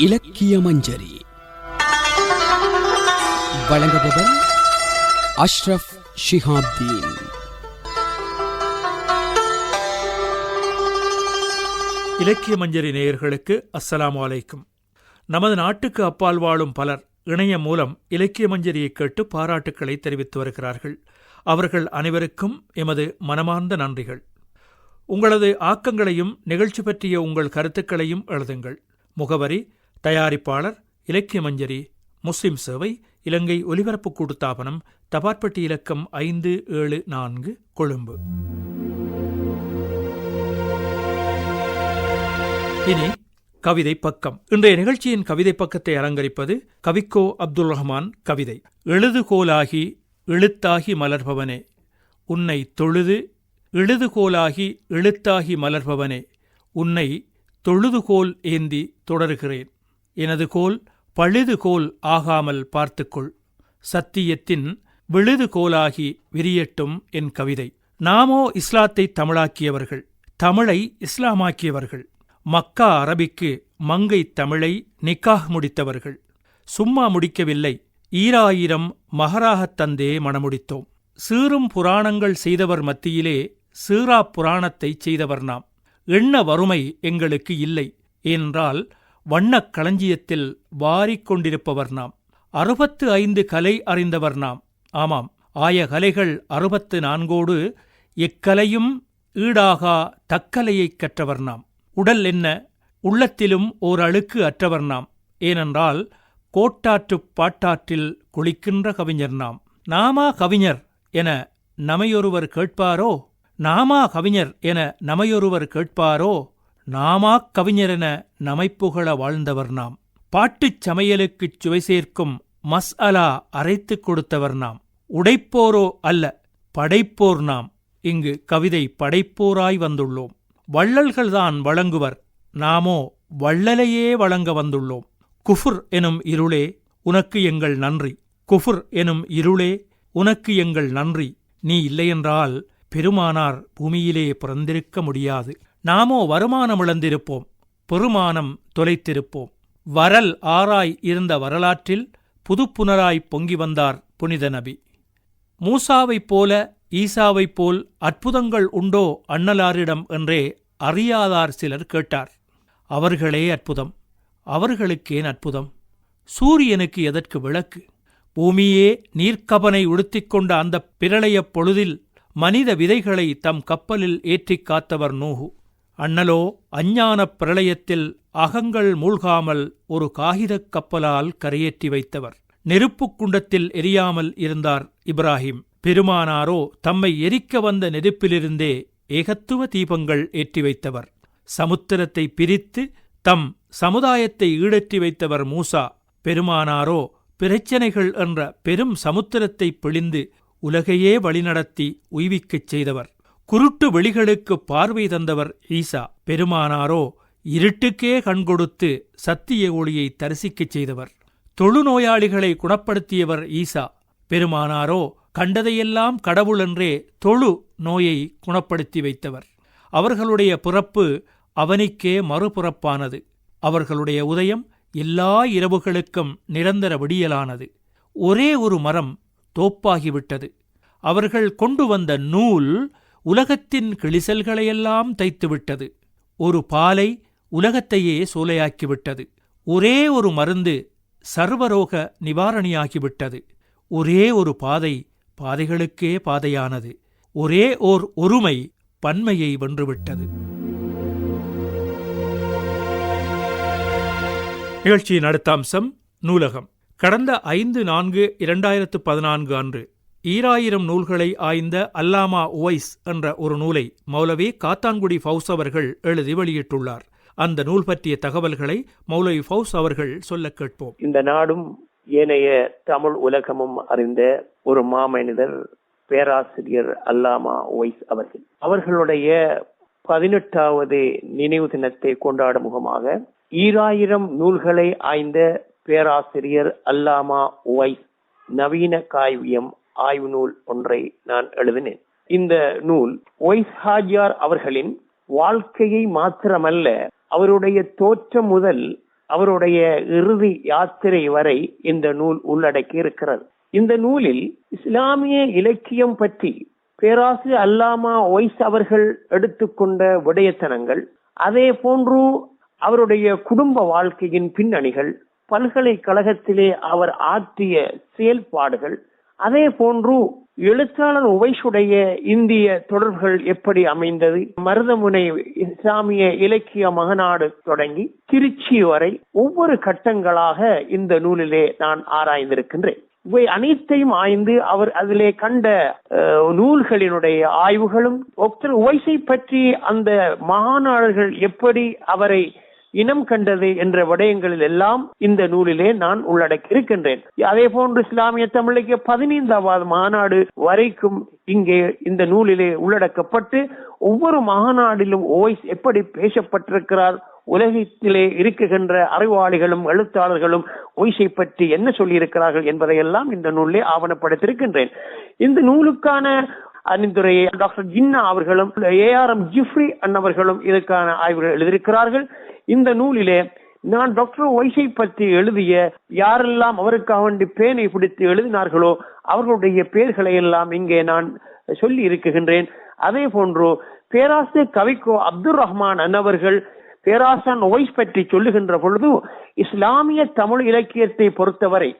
இலக்கிய மஞ்சரி. வழங்குபவர் அஷ்ரஃப் ஷிஹாப்தீன். இலக்கிய மஞ்சரி நேயர்களுக்கு அஸ்ஸலாமு அலைக்கும். நமது நாட்டுக்கு அப்பால் வாழும் பலர் இணையம் மூலம் இலக்கிய மஞ்சரியை கேட்டு பாராட்டுக்களை தெரிவித்து வருகிறார்கள். அவர்கள் அனைவருக்கும் எமது மனமார்ந்த நன்றிகள். உங்களது ஆக்கங்களையும் நிகழ்ச்சி பற்றிய உங்கள் கருத்துக்களையும் எழுதுங்கள். முகவரி தயாரிப்பாளர் இலக்கிய மஞ்சரி முஸ்லிம் சேவை இலங்கை ஒலிபரப்பு கூட்டுத்தாபனம் தபாற்பட்டி இலக்கம் ஐந்து ஏழு நான்கு கொழும்பு. இனி கவிதை பக்கம். இன்றைய நிகழ்ச்சியின் கவிதை பக்கத்தை அலங்கரிப்பது கவிக்கோ அப்துல் ரஹ்மான் கவிதை. எழுதுகோலாகி எழுத்தாகி மலர்பவனே உன்னை தொழுது எழுதுகோலாகி எழுத்தாகி மலர்பவனே உன்னை தொழுதுகோல் ஏந்தி தொடருகிறேன். எனது கோல் பழுதுகோல் ஆகாமல் பார்த்துக்கொள். சத்தியத்தின் விழுதுகோலாகி விரியட்டும் என் கவிதை. நாமோ இஸ்லாத்தை தமிழாக்கியவர்கள். தமிழை இஸ்லாமாக்கியவர்கள். மக்கா அரபிக்கு மங்கை தமிழை நிக்காஹ் முடித்தவர்கள். சும்மா முடிக்கவில்லை. ஈராயிரம் மகராகத் தந்தே மணமுடித்தோம் சீரும் புராணங்கள் செய்தவர் மத்தியிலே சீரா புராணத்தைச் செய்தவர் நாம். எண்ண வறுமை எங்களுக்கு இல்லை. ஏனென்றால் வண்ணக் களஞ்சியத்தில் வாரிக் கொண்டிருப்பவர் நாம். அறுபத்து ஐந்து கலை அறிந்தவர் நாம். ஆமாம் ஆய கலைகள் அறுபத்து நான்கோடு எக்கலையும் ஈடாகா தக்கலையைக் கற்றவர் நாம். உடல் என்ன? உள்ளத்திலும் ஓர் அழுக்கு அற்றவர் நாம். ஏனென்றால் கோட்டாற்றுப் பாட்டாற்றில் குளிக்கின்ற கவிஞர் நாம். நாமா கவிஞர் என நமையொருவர் கேட்பாரோ? நாமா கவிஞர் என நமையொருவர் கேட்பாரோ? நாமாக் கவிஞரென நமைப்புகழ வாழ்ந்தவர் நாம். பாட்டுச் சமையலுக்குச் சுவை சேர்க்கும் மஸ் அலா அரைத்துக் கொடுத்தவர் நாம். உடைப்போரோ அல்ல படைப்போர் நாம். இங்கு கவிதை படைப்போராய் வந்துள்ளோம். வள்ளல்கள்தான் வழங்குவர் நாமோ வள்ளலையே வழங்க வந்துள்ளோம். குஃபுர் எனும் இருளே உனக்கு எங்கள் நன்றி. குஃபுர் எனும் இருளே உனக்கு எங்கள் நன்றி. நீ இல்லையென்றால் பெருமானார் பூமியிலே பிறந்திருக்க முடியாது. நாமோ வருமானமிழந்திருப்போம் பெருமானம் தொலைத்திருப்போம். வரல் ஆராய் இருந்த வரலாற்றில் புதுப்புனராய் பொங்கி வந்தார் புனித நபி. மூசாவைப் போல ஈசாவைப் போல் அற்புதங்கள் உண்டோ அண்ணலாரிடம் என்றே அறியாதார் சிலர் கேட்டார். அவர்களே அற்புதம். அவர்களுக்கேன் அற்புதம்? சூரியனுக்கு எதற்கு விளக்கு? பூமியே நீர்க்கபனை உடுத்திக் கொண்ட அந்த பிரளயப் பொழுதில் மனித விதைகளை தம் கப்பலில் ஏற்றிக் காத்தவர் நூஹு. அண்ணலோ அஞ்ஞானப் பிரளயத்தில் அகங்கள் மூழ்காமல் ஒரு காகிதக் கப்பலால் கரையேற்றி வைத்தவர். நெருப்புக் குண்டத்தில் எரியாமல் இருந்தார் இப்ராஹிம். பெருமானாரோ தம்மை எரிக்க வந்த நெருப்பிலிருந்தே ஏகத்துவ தீபங்கள் ஏற்றி வைத்தவர். சமுத்திரத்தை பிரித்து தம் சமுதாயத்தை ஈடற்றி வைத்தவர் மூசா. பெருமானாரோ பிரச்சனைகள் என்ற பெரும் சமுத்திரத்தை பிழிந்து உலகையே வழிநடத்தி உய்விக்கச் செய்தவர். குருட்டு வெளிகளுக்கு பார்வை தந்தவர் ஈசா. பெருமானாரோ இருட்டுக்கே கண்கொடுத்து சத்திய ஒளியை தரிசிக்கச் செய்தவர். தொழுநோயாளிகளை குணப்படுத்தியவர் ஈசா. பெருமானாரோ கண்டதையெல்லாம் கடவுளென்றே தொழு நோயை குணப்படுத்தி வைத்தவர். அவர்களுடைய பிறப்பு அவனிக்கே மறுபுறப்பானது. அவர்களுடைய உதயம் எல்லா இரவுகளுக்கும் நிரந்தர விடியலானது. ஒரே ஒரு மரம் தோப்பாகிவிட்டது. அவர்கள் கொண்டு வந்த நூல் உலகத்தின் கிளிசல்களையெல்லாம் தைத்துவிட்டது. ஒரு பாலை உலகத்தையே சோலையாக்கிவிட்டது. ஒரே ஒரு மருந்து சர்வரோக நிவாரணியாகிவிட்டது. ஒரே ஒரு பாதை பாதைகளுக்கே பாதையானது. ஒரே ஓர் ஒருமை பன்மையை வென்றுவிட்டது. நிகழ்ச்சியின் அடுத்த அம்சம் நூலகம். கடந்த ஐந்து நான்கு இரண்டாயிரத்து பதினான்கு அன்று ஈராயிரம் நூல்களை ஆய்ந்த அல்லாமா உவைஸ் என்ற ஒரு நூலை மௌலவி காத்தான்குடி ஃபவுஸ் அவர்கள் எழுதி வெளியிட்டுள்ளார். அந்த நூல் பற்றிய தகவல்களை மௌலவி ஃபவுஸ் அவர்கள் சொல்ல கேட்போம். இந்த நாடும் ஏனைய தமிழ் உலகமும் அறிந்த ஒரு மாமனிதர் பேராசிரியர் அல்லாமா உவைஸ் அவர்கள். அவர்களுடைய பதினெட்டாவது நினைவு தினத்தை கொண்டாடும் முகமாக ஈராயிரம் நூல்களை ஆய்ந்த பேராசிரியர் அல்லாமா உவைஸ் நவீன காவியம் ஆய்வு நூல் ஒன்றை நான் எழுதினேன். இந்த நூல் ஒய்ஸ் ஹாஜியார் அவர்களின் வாழ்க்கையை மாத்திரமல்ல அவருடைய தோற்றம் முதல் அவருடைய இறுதி யாத்திரை வரை இந்த நூல் உள்ளடக்கி இருக்கிறது. இந்த நூலில் இஸ்லாமிய இலக்கியம் பற்றி பேராசு அல்லாமா ஒய்ஸ் அவர்கள் எடுத்துக்கொண்ட விடயத்தனங்கள் அதே போன்று அவருடைய குடும்ப வாழ்க்கையின் பின்னணிகள் பல்கலைக்கழகத்திலே அவர் ஆற்றிய செயல்பாடுகள் அதே போன்று எழுத்தாளர் உவைசுடைய இந்திய தொடர்புகள் எப்படி அமைந்தது? மருதமுனை இஸ்லாமிய இலக்கிய மகநாடு தொடங்கி திருச்சி வரை ஒவ்வொரு கட்டங்களாக இந்த நூலிலே நான் ஆராய்ந்திருக்கின்றேன். இவை அனைத்தையும் ஆய்ந்து அவர் அதிலே கண்ட நூல்களினுடைய ஆய்வுகளும் டாக்டர் உவைசை பற்றி அந்த மகாநாடுகள் எப்படி அவரை இனம் கண்டது என்ற விடயங்களில் எல்லாம் இந்த நூலிலே நான் உள்ளடக்கி இருக்கின்றேன் அதே போன்று இஸ்லாமிய தமிழுக்கு பதினைந்தாவது மாநாடு வரைக்கும் இங்கே இந்த நூலிலே உள்ளடக்கப்பட்டு ஒவ்வொரு மாநாடிலும் ஓய்ஸ் எப்படி பேசப்பட்டிருக்கிறார் உலகத்திலே இருக்குகின்ற அறிவாளிகளும் எழுத்தாளர்களும் ஒய்ஸை பற்றி என்ன சொல்லியிருக்கிறார்கள் என்பதையெல்லாம் இந்த நூலிலே ஆவணப்படுத்தியிருக்கின்றேன். இந்த நூலுக்கான அணிந்துரையை டாக்டர் ஜின்னா அவர்களும் ஏ ஆர் எம் ஜிஃப்ரி அன்னவர்களும் இதற்கான ஆய்வுகள் எழுதியிருக்கிறார்கள். இந்த நூலிலே நான் டாக்டர் ஒய்ஸை பற்றி எழுதிய யாரெல்லாம் அவருக்காக வேண்டி பேனை பிடித்து எழுதினார்களோ அவர்களுடைய பெயர்களை எல்லாம் இங்கே நான் சொல்லி இருக்குகின்றேன் அதே போன்று பேராசிரியர் கவிக்கோ அப்துல் ரஹ்மான் அன்னவர்கள் பேராசன் ஒய்ஸ் பற்றி சொல்லுகின்ற பொழுது இஸ்லாமிய தமிழ் இலக்கியத்தை பொறுத்தவரை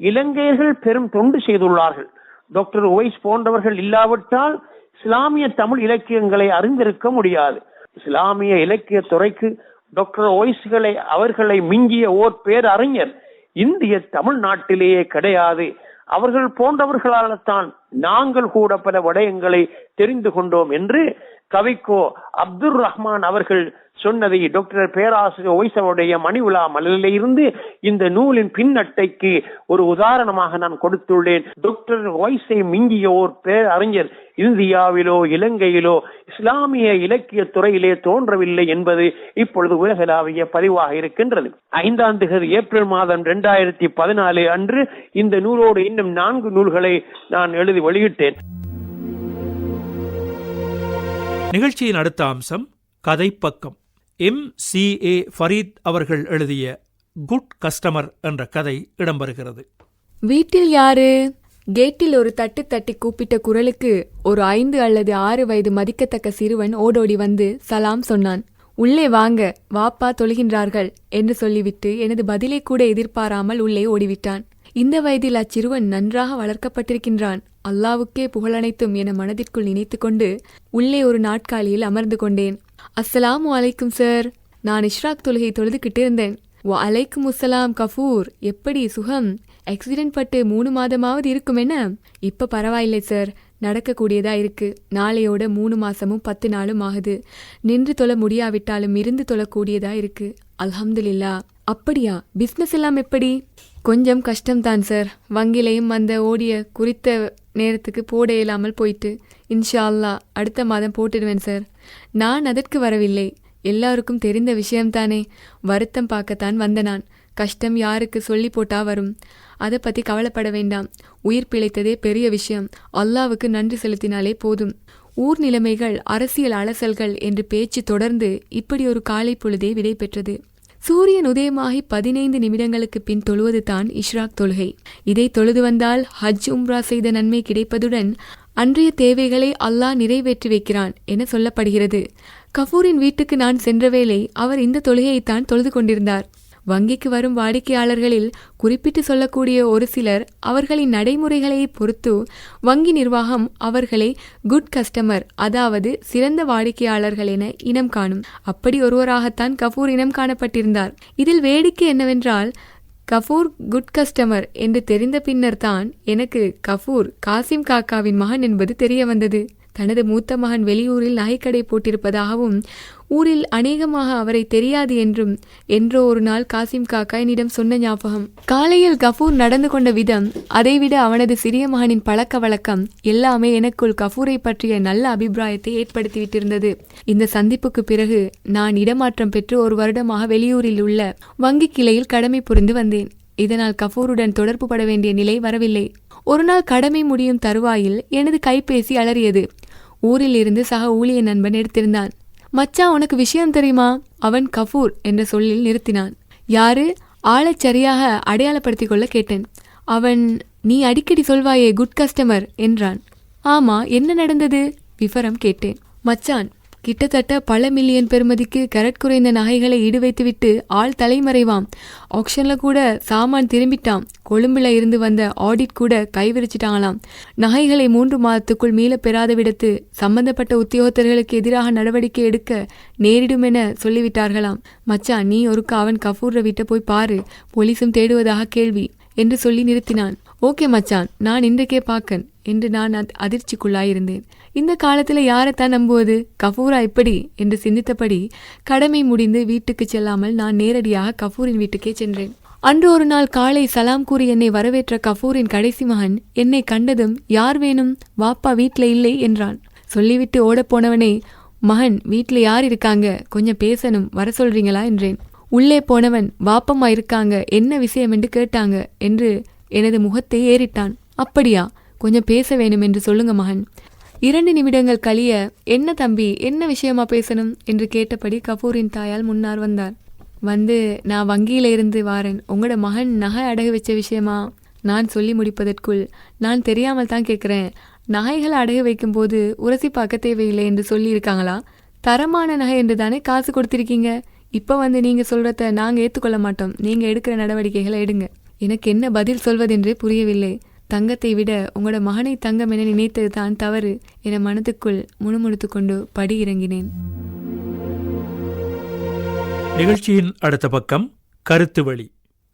இலங்கையர்கள் பெரும் தொண்டு செய்துள்ளார்கள். டாக்டர் ஒய்ஸ் போன்றவர்கள் இல்லாவிட்டால் இஸ்லாமிய தமிழ் இலக்கியங்களை அறிந்திருக்க முடியாது. இஸ்லாமிய இலக்கிய துறைக்கு டாக்டர் ஒய்ஸ்களை அவர்களை மிஞ்சிய ஓர் பேரறிஞர். இந்திய தமிழ்நாட்டிலேயே கிடையாது. அவர்கள் போன்றவர்களால் தான் நாங்கள் கூட பல விடயங்களை தெரிந்து கொண்டோம் என்று கவிக்கோ அப்துல் ரஹ்மான் அவர்கள் சொன்னதை டாக்டர் பேராசிரியர் ஒய்சவருடைய மணி உலா மலரிலே இருந்து இந்த நூலின் பின்னட்டைக்கு ஒரு உதாரணமாக நான் கொடுத்துள்ளேன். டாக்டர் ஒய்சை மிங்கிய ஓர் பேரறிஞர் இந்தியாவிலோ இலங்கையிலோ இஸ்லாமிய இலக்கிய துறையிலே தோன்றவில்லை என்பது இப்பொழுது உலகளாவிய பதிவாக இருக்கின்றது. ஐந்தாம் தேதி ஏப்ரல் மாதம் இரண்டாயிரத்தி பதினாலு அன்று இந்த நூலோடு இன்னும் நான்கு நூல்களை நான் எழுதி வெளியிட்டேன். நிகழ்ச்சியின் அடுத்த அம்சம் கதைப்பக்கம். எம் சி ஏ ஃபரீத் அவர்கள் எழுதிய குட் கஸ்டமர் என்ற கதை இடம்பெறுகிறது. வீட்டில் யாரு? கேட்டில் ஒரு தட்டு தட்டி கூப்பிட்ட குரலுக்கு ஒரு ஐந்து அல்லது ஆறு வயது மதிக்கத்தக்க சிறுவன் ஓடோடி வந்து சலாம் சொன்னான். உள்ளே வாங்க வாப்பா தொழுகின்றார்கள் என்று சொல்லிவிட்டு எனது பதிலை கூட எதிர்பாராமல் உள்ளே ஓடிவிட்டான். இந்த வயதில் அச்சிறுவன் நன்றாக வளர்க்கப்பட்டிருக்கின்றான். அல்லாவுக்கே புகழனைத்தும் என மனதிற்குள் நினைத்துக்கொண்டு உள்ளே ஒரு நாட்காலியில் அமர்ந்து கொண்டேன். அஸ்ஸலாமு அலைக்கும் சார். நான் இஷ்ராக் தொழுகை தொழுதுகிட்டு இருந்தேன். ஓ அலைக்கும் அஸ்ஸலாம் கஃபூர். எப்படி சுகம்? ஆக்சிடென்ட் பட்டு மூணு மாதமாவது இருக்கும் என்ன? இப்ப பரவாயில்லை சார். நடக்கக்கூடியதா இருக்கு. நாளையோட மூணு மாசமும் பத்து நாளும் ஆகுது. நின்று தொழ முடியாவிட்டாலும் இருந்து தொழக்கூடியதா இருக்கு. அல்ஹம்துலில்லா. அப்படியா? பிஸ்னஸ் எல்லாம் எப்படி? கொஞ்சம் கஷ்டம்தான் சார். வங்கிலையும் அந்த ஓடிய குறித்த நேரத்துக்கு போட இயலாமல் போயிட்டு இன்ஷா அல்லாஹ் அடுத்த மாதம் போட்டுடுவேன் சார். நான் அதற்கு வரவில்லை. எல்லாருக்கும் தெரிந்த விஷயம்தானே. வருத்தம் பார்க்கத்தான் வந்த நான். கஷ்டம் யாருக்கு சொல்லி போட்டா வரும். அதை பற்றி கவலைப்பட வேண்டாம். உயிர் பிழைத்ததே பெரிய விஷயம். அல்லாவுக்கு நன்றி செலுத்தினாலே போதும். ஊர் நிலைமைகள் அரசியல் அலசல்கள் என்று பேச்சு தொடர்ந்து இப்படி ஒரு காலை பொழுதே விடை பெற்றது சூரியன் உதயமாகி பதினைந்து நிமிடங்களுக்கு பின் தொழுவது தான் இஷ்ராக் தொழுகை. இதை தொழுது வந்தால் ஹஜ் உம்ரா செய்த நன்மை கிடைப்பதுடன் அன்றைய தேவைகளை அல்லாஹ் நிறைவேற்றி வைக்கிறான் என சொல்லப்படுகிறது. கஃபூரின் வீட்டுக்கு நான் சென்ற வேளை அவர் இந்த தொழுகையைத்தான் தொழுது கொண்டிருந்தார். வங்கிக்கு வரும் வாடிக்கையாளர்களில் குறிப்பிட்டு சொல்லக்கூடிய ஒரு சிலர் அவர்களின் நடைமுறைகளை பொறுத்து வங்கி நிர்வாகம் அவர்களை குட் கஸ்டமர் அதாவது சிறந்த வாடிக்கையாளர்கள் என இனம் காணும். அப்படி ஒருவராகத்தான் கபூர் இனம் காணப்பட்டிருந்தார். இதில் வேடிக்கை என்னவென்றால் கஃபூர் குட் கஸ்டமர் என்று தெரிந்த பின்னர் தான் எனக்கு கஃபூர் காசிம் காக்காவின் மகன் என்பது தெரிய வந்தது. தனது மூத்த மகன் வெளியூரில் நகைக்கடை போட்டிருப்பதாகவும் ஊரில் அநேகமாக அவரை தெரியாது என்றும் என்றோ ஒரு நாள் காசிம் காக்கா என்னிடம் சொன்ன ஞாபகம். காலையில் கஃபூர் நடந்து கொண்ட விதம் அதைவிட அவனது சிறிய மகனின் பழக்க வழக்கம் எல்லாமே எனக்குள் கஃபூரை பற்றிய நல்ல அபிப்பிராயத்தை ஏற்படுத்திவிட்டிருந்தது. இந்த சந்திப்புக்கு பிறகு நான் இடமாற்றம் பெற்று ஒரு வருடமாக வெளியூரில் உள்ள வங்கி கிளையில் கடமை புரிந்து வந்தேன். இதனால் கஃபூருடன் தொடர்பு பட வேண்டிய நிலை வரவில்லை. ஒரு நாள் கடமை முடியும் தருவாயில் எனது கைபேசி அலறியது. ஊரில் இருந்து சக ஊழிய நண்பன் எடுத்திருந்தான். மச்சான் உனக்கு விஷயம் தெரியுமா? அவன் கஃபூர் என்ற சொல்லில் நிறுத்தினான். யாரு? ஆளைச் சரியாக அடையாளப்படுத்திக் கொள்ள கேட்டேன். அவன் நீ அடிக்கடி சொல்வாயே குட் கஸ்டமர் என்றான். ஆமா என்ன நடந்தது? விவரம் கேட்டேன். மச்சான் கிட்டத்தட்ட பல மில்லியன் பெருமதிக்கு கரட் குறைந்த நகைகளை ஈடு வைத்துவிட்டு ஆள் தலைமறைவாம். ஆக்ஷன்ல கூட சாமான் திரும்பிட்டான் கொழும்புல இருந்து வந்த ஆடிட் கூட கைவிரிச்சிட்டாங்களாம். நகைகளை மூன்று மாதத்துக்குள் மீள பெறாத விடத்து சம்பந்தப்பட்ட உத்தியோகத்தர்களுக்கு எதிராக நடவடிக்கை எடுக்க நேரிடும் என சொல்லிவிட்டார்களாம். மச்சான் நீ ஒருக்க அவன் கஃபூர வீட்டை போய் பாரு. போலீஸும் தேடுவதாக கேள்வி என்று சொல்லி நிறுத்தினான். ஓகே மச்சான் நான் இன்றைக்கே பார்க்கன் என்று நான் அதிர்ச்சிக்குள்ளாயிருந்தேன். இந்த காலத்துல யாரைத்தான் நம்புவது? கஃபூரா இப்படி? என்று சிந்தித்தபடி கடமை முடிந்து வீட்டுக்கு செல்லாமல் நான் நேரடியாக கஃபூரின் வீட்டுக்கே சென்றேன். அன்று ஒரு நாள் காலை சலாம் கூறி என்னை வரவேற்ற கஃபூரின் கடைசி மகன் என்னை கண்டதும் யார் வேணும்? வாப்பா வீட்டில் இல்லை? என்றான். சொல்லிவிட்டு ஓடப்போனவனே மகன் வீட்டில் யார் இருக்காங்க? கொஞ்சம் பேசணும் வர சொல்றீங்களா? என்றேன். உள்ளே போனவன் வாப்பம்மா இருக்காங்க என்ன விஷயம்? என்று கேட்டாங்க என்று எனது முகத்தை ஏறிட்டான். அப்படியா? கொஞ்சம் பேச வேணும் என்று சொல்லுங்க மகன். இரண்டு நிமிடங்கள் கழிய என்ன தம்பி என்ன விஷயமா பேசணும்? என்று கேட்டபடி கபூரின் தாயால் முன்னார் வந்தார். வந்து நான் வங்கியில இருந்து வாரேன். உங்களோட மகன் நகை அடகு வச்ச விஷயமா? நான் சொல்லி முடிப்பதற்குள் நான் தெரியாமல் தான் கேட்குறேன். நகைகளை அடகு வைக்கும்போது உரசி பார்க்க தேவையில்லை என்று சொல்லியிருக்காங்களா? தரமான நகை என்று தானே காசு கொடுத்திருக்கீங்க. இப்போ வந்து நீங்க சொல்றத நாங்கள் ஏற்றுக்கொள்ள மாட்டோம். நீங்க எடுக்கிற நடவடிக்கைகளை எடுங்க. எனக்கு என்ன பதில் சொல்வதென்றே புரியவில்லை. தங்கத்தை விட உங்களோட மகனை தங்கம் என நினைத்தது தான் தவறு என மனதுக்குள் முணுமுணுத்துக் கொண்டு படி இறங்கினேன். நிகழ்ச்சியின் அடுத்த பக்கம் கருத்து வழி.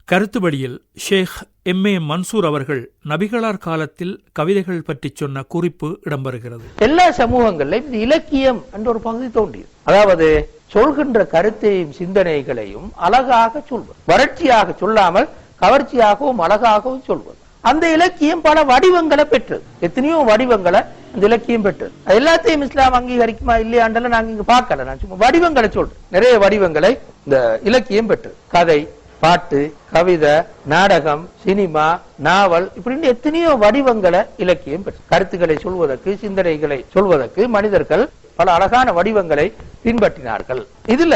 கருத்து வழியில் ஷேக் எம் ஏ மன்சூர் அவர்கள் நபிகளார் காலத்தில் கவிதைகள் பற்றி சொன்ன குறிப்பு இடம்பெறுகிறது. எல்லா சமூகங்களிலும் இந்த இலக்கியம் என்ற ஒரு பகுதி தோன்றியது. அதாவது சொல்கின்ற கருத்தையும் சிந்தனைகளையும் அழகாக சொல்வது வறட்சியாக சொல்லாமல் கவர்ச்சியாகவும் அழகாகவும் சொல்வது. அந்த இலக்கியம் பல வடிவங்களை பெற்றது. எத்தனையோ வடிவங்களை இந்த இலக்கியம் பெற்றது. அது எல்லாத்தையும் இஸ்லாம் அங்கீகரிக்குமா இல்லையாண்டல நாங்க இங்க பார்க்கல. நான் சும்மா வடிவங்களை சொல்றேன். நிறைய வடிவங்களை இந்த இலக்கியம் பெற்றது. கதை பாட்டு கவிதை நாடகம் சினிமா நாவல் இப்படின்னு எத்தனையோ வடிவங்களை இலக்கியம் பெற்று கருத்துக்களை சொல்வதற்கு சிந்தனைகளை சொல்வதற்கு மனிதர்கள் பல அழகான வடிவங்களை பின்பற்றினார்கள். இதுல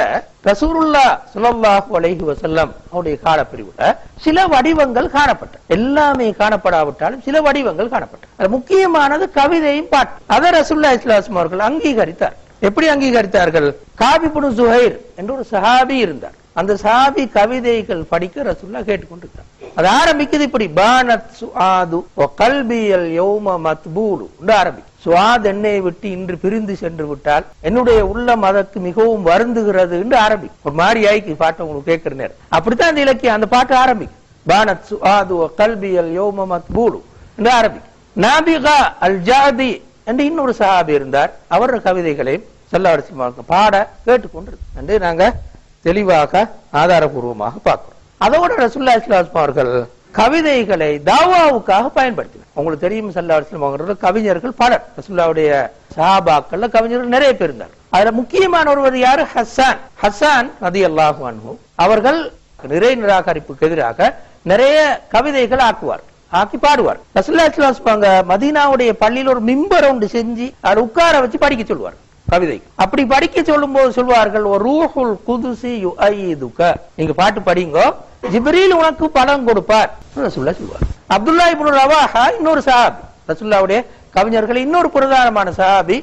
ரசூருல்லா சுலல்லாஹு அலைஹி வசல்லம் அவருடைய காலப்பிரிவுல சில வடிவங்கள் காணப்பட்ட எல்லாமே காணப்படாவிட்டாலும் சில வடிவங்கள் காணப்பட்ட முக்கியமானது கவிதையும் பாட்டு. அதை ரசூல்லா இஸ்லாஸ்லாம் அவர்கள் அங்கீகரித்தார். எப்படி அங்கீகரித்தார்கள்? காபிபுனு சுஹைர் என்று ஒரு சஹாபி இருந்தார். அந்த சாதி கவிதைகள் படிக்க ரசுல்லா கேட்டுக்கொண்டிருக்கிறார் அது ஆரம்பிக்குது இப்படி பானத் சுஆது கல்பியல் யௌம மத்பூலு என்று ஆரம்பிக்கும் சுவாத் என்னை விட்டு இன்று பிரிந்து சென்று விட்டால் என்னுடைய உள்ளம் அதற்கு மிகவும் வருந்துகிறது என்று ஆரம்பிக்கும் ஒரு மாதிரி ஆயிக்கு பாட்டு உங்களுக்கு கேட்கிற நேரம். அப்படித்தான் அந்த இலக்கியம் அந்த பாட்டு ஆரம்பிக்கும் பானத் சுஆது வ கல்பியல் யௌம மத்பூலு என்று ஆரம்பிக்கும் நாபிகா அல் ஜாதி என்று இன்னொரு சஹாபி இருந்தார். அவர் கவிதைகளையும் செல்லவரிசமாக பாட கேட்டுக்கொண்டிருந்தோம் என்று நாங்க தெளிவாக ஆதாரபூர்வமாக பார்க்கிறோம். அதோட ரசுல்லா இஸ்லாம் அவர்கள் கவிதைகளை தாவாவுக்காக பயன்படுத்தினார். உங்களுக்கு தெரியும் சல்லா அலிஸ்லாம் கவிஞர்கள் பலர். ரசுல்லாவுடைய சஹாபாக்கள்ல கவிஞர்கள் நிறைய பேர் இருந்தார் அதுல முக்கியமான ஒருவர் யாரு? ஹசான் ஹசான் நதி அல்லாஹு அன்பு அவர்கள் நிறை நிராகரிப்புக்கு எதிராக நிறைய கவிதைகள் ஆக்குவார் ஆக்கி பாடுவார். ரசுல்லா இஸ்லாம் மதீனாவுடைய பள்ளியில் ஒரு மிம்பர் ஒன்று செஞ்சு அதை உட்கார வச்சு படிக்க சொல்லுவார் கவிதை. அப்படி படிக்க சொல்லும் போது சொல்வார்கள் ஒரு ரூஹுல் குதுசி யுஐதுக நீங்க பாட்டு படிங்கோ. ஜிப்ரீல் உனக்கு பலம் கொடுப்பார். ரசுல்லா சொல்வார். அப்துல்லா இப்னு ரவாஹா இன்னொரு சஹாபி. ரசுல்லாவுடைய கவிஞர்கள் இன்னொரு பிரதானமான சஹாபி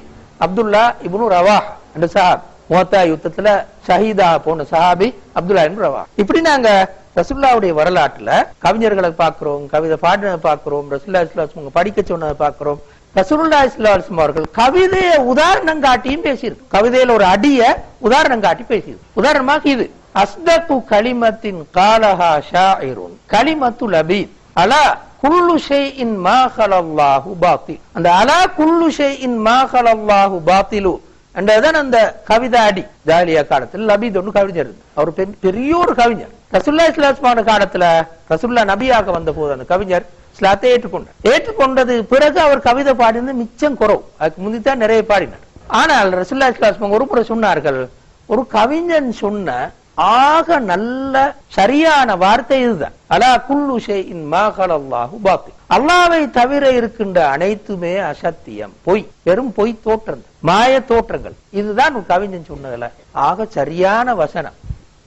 அப்துல்லா இப்னு ரவாஹ். அந்த சஹாபி. மோத்தா யுத்தத்துல ஷஹீதா போன சஹாபி அப்துல்லா இப்னு ரவாஹ். இப்படி நாங்க ரசுல்லாவுடைய வரலாற்றுல கவிஞர்களை பாக்குறோம் கவிதை பாடினதை பார்க்கிறோம் ரசுல்லா படிக்க சொன்னதை பாக்குறோம் ரசூலுல்லா இஸ்லாம் அவர்கள் கவிதையை உதாரணம் காட்டியும் பேசியிருக்கு கவிதையில ஒரு அடிய உதாரணம் காட்டி பேசியிருக்கு உதாரணமாக இது. அஸ்தகு களிமத்தின் காலஹா ஷாயிரும் களிமத்து லபீத் அலா குல்லு ஷைஇன் மா பாத்தி அந்த அலா குல்லு ஷைஇன் மாஹலல்லாஹு பாத்திலு. என்றதான் அந்த கவிதை அடி. ஜாலியா காலத்தில் லபீத் ஒன்று கவிஞர் அவர் பெரிய ஒரு கவிஞர். ரசுல்லா இஸ்லாஸ்மான காலத்துல ரசுல்லா நபியாக வந்த போது அந்த கவிஞர் இஸ்லாத்தை ஏற்றுக்கொண்டார். ஏற்றுக்கொண்டது பிறகு அவர் கவிதை பாடினது மிச்சம் குறவு. அதுக்கு முந்தித்தான் நிறைய பாடினார். ஆனால் ரசுல்லா இஸ்லாஸ்மாங்க ஒரு முறை சொன்னார்கள் ஒரு கவிஞன் சொன்ன ஆக நல்ல சரியான வார்த்தை இதுதான். அலா குல்லு இன் மாகலல்லாஹு கலல்லாஹு அல்லாவை தவிர இருக்கின்ற அனைத்துமே அசத்தியம். பொய். வெறும் பொய் தோற்றங்கள் மாய தோற்றங்கள். இதுதான் கவிஞன் சொன்னதுல. ஆக சரியான வசனம்.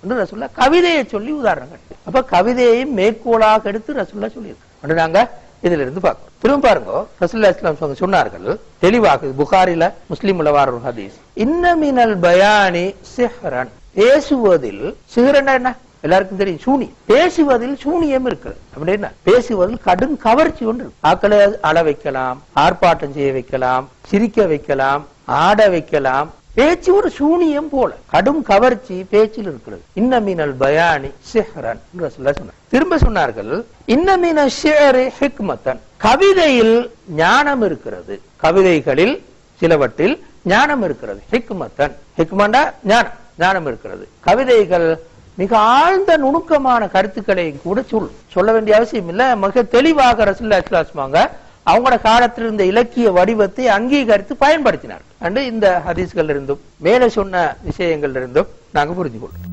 என்று ரசுல்லா கவிதையை சொல்லி உதாரணங்கள். அப்ப கவிதையை மேற்கோளாக எடுத்து ரசுல்லா சொல்லியிருக்கு நாங்க இதுல இருந்து பார்க்கணும். திரும்ப பாருங்க. ரசுல்லா இஸ்லாம் சொன்னார்கள். தெளிவாக புகாரில முஸ்லீம் வார ஹதீஸ். இன்னமினல் பயானி சிஹரன். பேசுவதில் சிஹரன் என்ன? எல்லாருக்கும் தெரியும். சூனி. பேசுவதில் சூனியம் இருக்கு. அப்படின்னா பேசுவதில் கடும் கவர்ச்சி ஒன்று ஆக்களை அள வைக்கலாம் ஆர்ப்பாட்டம் செய்ய வைக்கலாம் சிரிக்க வைக்கலாம் ஆட வைக்கலாம் பேச்சு ஒரு சூனியம் போல. கடும் கவர்ச்சி பேச்சில் இருக்கிறது. இன்னமீனல் பயானி சிஹரன் திரும்ப சொன்னார்கள் இன்னமீன ஷேரி ஹிக்மத்தன். கவிதையில் ஞானம் இருக்கிறது. கவிதைகளில் சிலவற்றில் ஞானம் இருக்கிறது. ஹிக்மத்தன். ஹிக்மண்டா ஞானம். ஞானம் இருக்கிறது. கவிதைகள் மிக ஆழ்ந்த நுணுக்கமான கருத்துக்களை கூட சொல் சொல்ல வேண்டிய அவசியம் இல்ல. மிக தெளிவாக ரசூல்லா இஸ்லாஸ்மாங்க அவங்களோட காலத்தில் இருந்த இலக்கிய வடிவத்தை அங்கீகரித்து பயன்படுத்தினார் அண்டு இந்த ஹதீஸ்கள் இருந்தும் மேலே சொன்ன விஷயங்கள் இருந்தும் நாங்க புரிஞ்சு கொள்றோம்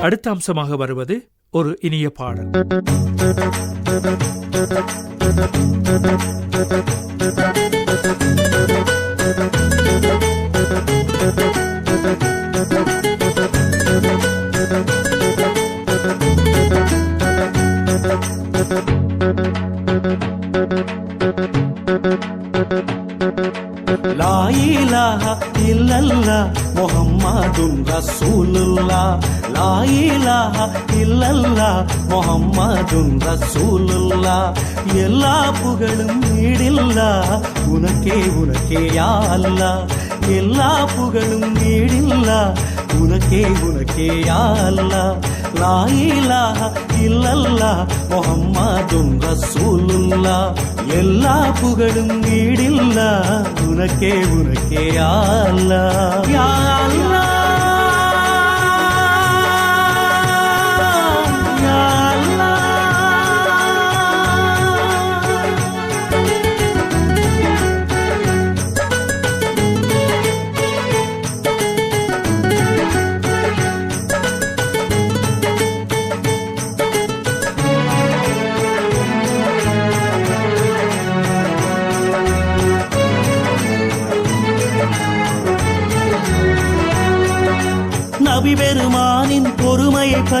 அடுத்த அம்சமாக வருவது ஒரு இனிய பாடல். لا இல்லல்லா முஹம்மதுன் ரசூலுல்லா லா இலாஹ இல்லல்லா முஹம்மதுன் ரசூலுல்லா. எல்லா புகழும் நீடில்லா உனக்கே உனக்கே யா அல்லா. எல்லா புகழும் நீடில்லா உனக்கே உனக்கே யா அல்லா. லா இலாஹ இல்லல்லாஹ் முஹம்மதுன் எல்லா புகழும் நீடில்லா உனக்கே உனக்கே யா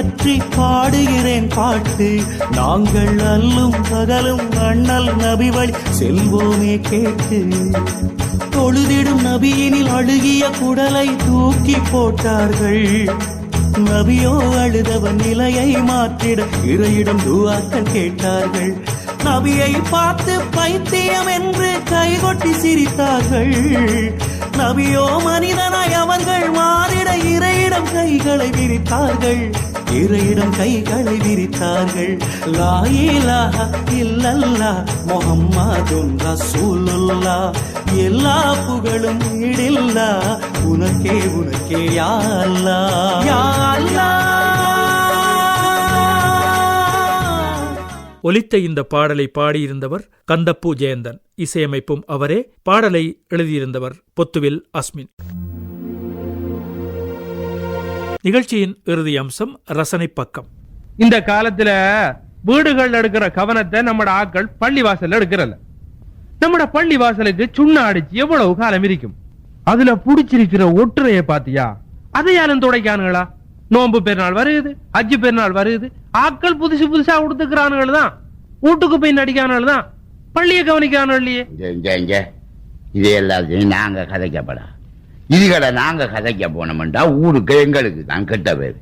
பற்றி பாடுகிறேன் பாட்டு. நாங்கள் அல்லும் பகலும் அண்ணல் நபி வழி. செல்வோமே கேட்டு. தொழுதிடும் நபியினில் அழுகிய குடலை தூக்கி போட்டார்கள். நபியோ அழுதவன் நிலையை மாற்றிட இறையிடம் துவாக்கள் கேட்டார்கள். நபியை பார்த்து பைத்தியம் என்று கைகொட்டி சிரித்தார்கள். நபியோ மனிதனாய் அவர்கள் மாறிட இறையிடம் கைகளை விரித்தார்கள். இறையிடம் கைகளை விரித்தார்கள். லாயிலா இல்லல்லா முஹம்மதுன் ரசூலுல்லா. எல்லா புகழும் ஈடில்லா உனக்கே உனக்கே யா அல்லாஹ் ஒலித்த இந்த பாடலை பாடியிருந்தவர் கந்தப்பு ஜெயந்தன். இசையமைப்பும் அவரே. பாடலை எழுதியிருந்தவர் பொத்துவில் அஸ்மின். நிகழ்ச்சியின் இறுதி அம்சம் ரசனை பக்கம். இந்த காலத்துல வீடுகள்ல எடுக்கிற கவனத்தை நம்மட ஆட்கள் பள்ளி வாசல்ல எடுக்கிறல்ல. நம்மட பள்ளி வாசலுக்கு சுண்ண அடிச்சு எவ்வளவு காலம் இருக்கும்? அதுல புடிச்சிருக்கிற ஒட்டுரைய பாத்தியா அதை யாரும் துடைக்கானுங்களா? நோன்பு பெருநாள் வருது அஜ்ஜு பெருநாள் வருது ஆட்கள் புதுசு புதுசா உடுத்துக்கிறானுகள் தான் வீட்டுக்கு போய் நடிக்கானுகள் தான் பள்ளியை கவனிக்கானு இல்லையே இங்க இங்க இங்க. இது எல்லாத்தையும் நாங்க கதைக்கப்படா இதுகளை நாங்க கதைக்க போனோம்டா ஊருக்கு எங்களுக்கு தான் கெட்ட பேரு.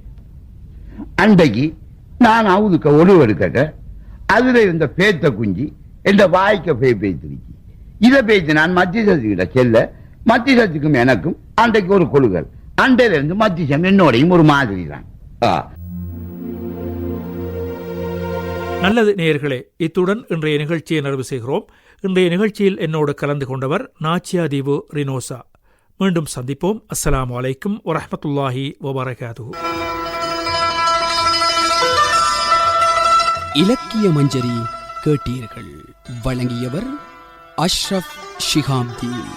அன்றைக்கு நான் அவுதுக்க ஒருவர் கிட்ட அதுல இருந்த பேத்த குஞ்சி என்ற வாய்க்க பேய் பேய்த்திருக்கி இதை பேய்த்து நான் மத்திய சத்துக்கிட்ட செல்ல மத்திய சத்துக்கும் எனக்கும் அன்றைக்கு ஒரு கொள்கை அண்டையில இருந்து மத்தியம் என்னோடையும் ஒரு மாதிரி தான். நல்லது நேயர்களே இத்துடன் இன்றைய நிகழ்ச்சியை நிறைவு செய்கிறோம். இன்றைய நிகழ்ச்சியில் என்னோடு கலந்து கொண்டவர் நாச்சியா தீவு ரினோசா. மீண்டும் சந்திப்போம். அஸ்லாம் அலைக்கும் வரமத்துல்லாஹி வபரகாது இலக்கிய மஞ்சரி கேட்டீர்கள். வழங்கியவர் அஷ்ரஃப் ஷிகாம்தீன்